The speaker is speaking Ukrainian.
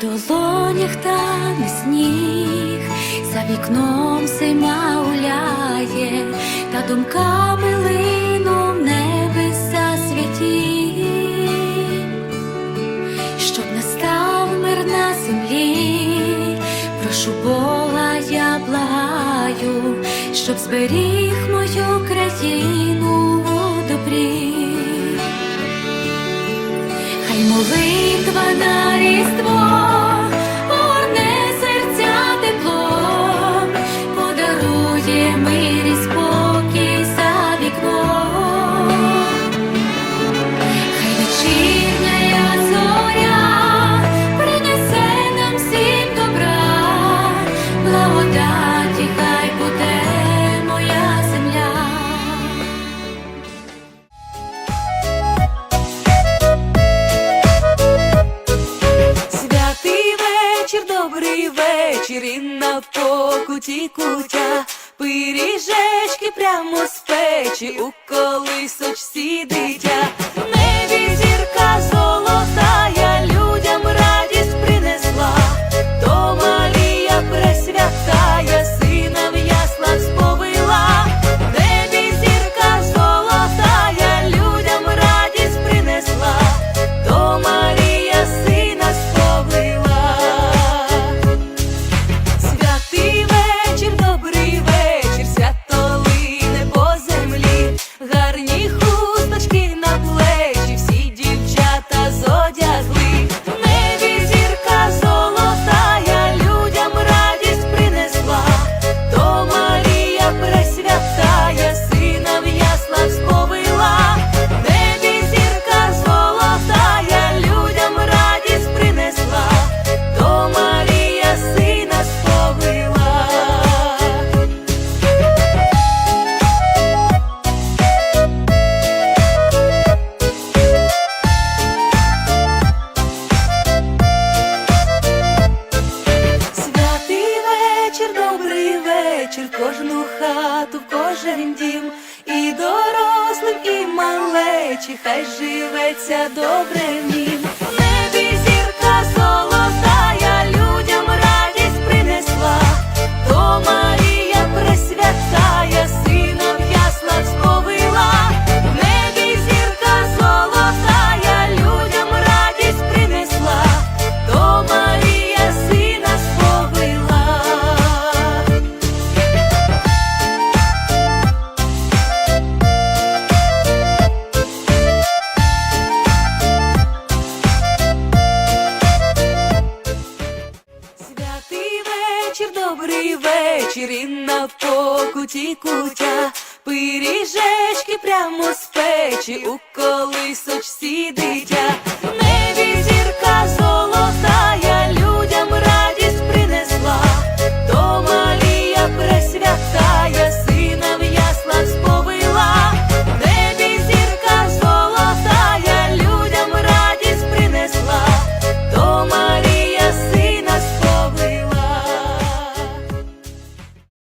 долонях тане сніг, за вікном зима гуляє, та думками лину в небеса святі, щоб настав мир на землі, прошу Бога, я благаю, щоб зберіг мою країну у добрі. Молитва на різдво вечір, в покуті кутя. Пиріжечки прямо з печі, у колисочці дитя. Вечір, в кожну хату, в кожен дім, і дорослим, і малечі, хай живеться добре в добрий вечір, і на покуті кутя. Пиріжечки прямо з печі, у колисочці дитя.